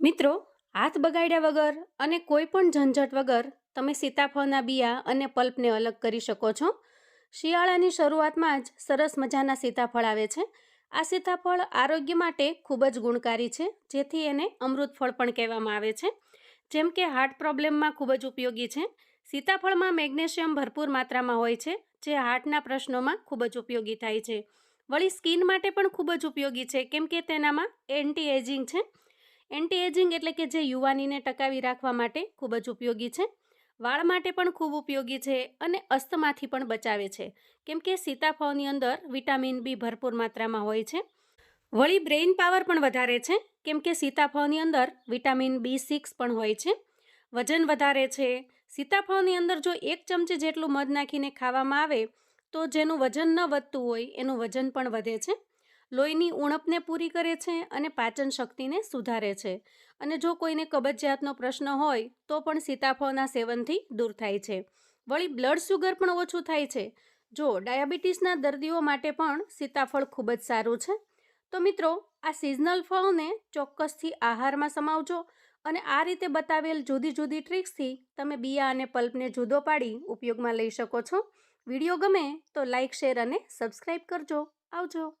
મિત્રો, હાથ બગાડ્યા વગર અને કોઈ પણ ઝંઝટ વગર તમે સીતાફળના બિયા અને પલ્પને અલગ કરી શકો છો. શિયાળાની શરૂઆતમાં જ સરસ મજાના સીતાફળ આવે છે. આ સીતાફળ આરોગ્ય માટે ખૂબ જ ગુણકારી છે, જેથી એને અમૃત ફળ પણ કહેવામાં આવે છે. જેમ કે હાર્ટ પ્રોબ્લેમમાં ખૂબ જ ઉપયોગી છે. સીતાફળમાં મેગ્નેશિયમ ભરપૂર માત્રામાં હોય છે, જે હાર્ટના પ્રશ્નોમાં ખૂબ જ ઉપયોગી થાય છે. વળી સ્કિન માટે પણ ખૂબ જ ઉપયોગી છે, કેમ કે તેનામાં એન્ટી એજિંગ છે. એન્ટી એજિંગ એટલે કે જે યુવાનીને ટકાવી રાખવા માટે ખૂબ જ ઉપયોગી છે. વાળ માટે પણ ખૂબ ઉપયોગી છે અને અસ્તમાથી પણ બચાવે છે. કેમ કે સીતાફળની અંદર વિટામિન બી ભરપૂર માત્રામાં હોય છે. વળી બ્રેઇન પાવર પણ વધારે છે. કેમ કે સીતાફળની અંદર વિટામિન બી સિક્સ પણ હોય છે. વજન વધારે છે. સીતાફળની અંદર જો એક ચમચી જેટલું મધ નાખીને ખાવામાં આવે તો જેનું વજન ન વધતું હોય એનું વજન પણ વધે છે. લોહીની ઉણપને પૂરી કરે છે અને પાચન શક્તિને સુધારે છે. અને જો કોઈને કબજિયાતનો પ્રશ્ન હોય, તો પણ સીતાફળના સેવનથી દૂર થાય છે. વળી બ્લડ શુગર પણ ઓછું થાય છે. જો ડાયાબિટીસના દર્દીઓ માટે પણ સીતાફળ ખૂબ જ સારું છે. તો મિત્રો, આ સિઝનલ ફળને ચોક્કસથી આહારમાં સમાવજો અને આ રીતે બતાવેલ જુદી જુદી ટ્રિક્સથી તમે બિયા અને પલ્પને જુદો પાડી ઉપયોગમાં લઈ શકો છો. વીડિયો ગમે તો લાઇક શેર અને સબસ્ક્રાઈબ કરજો. આવજો.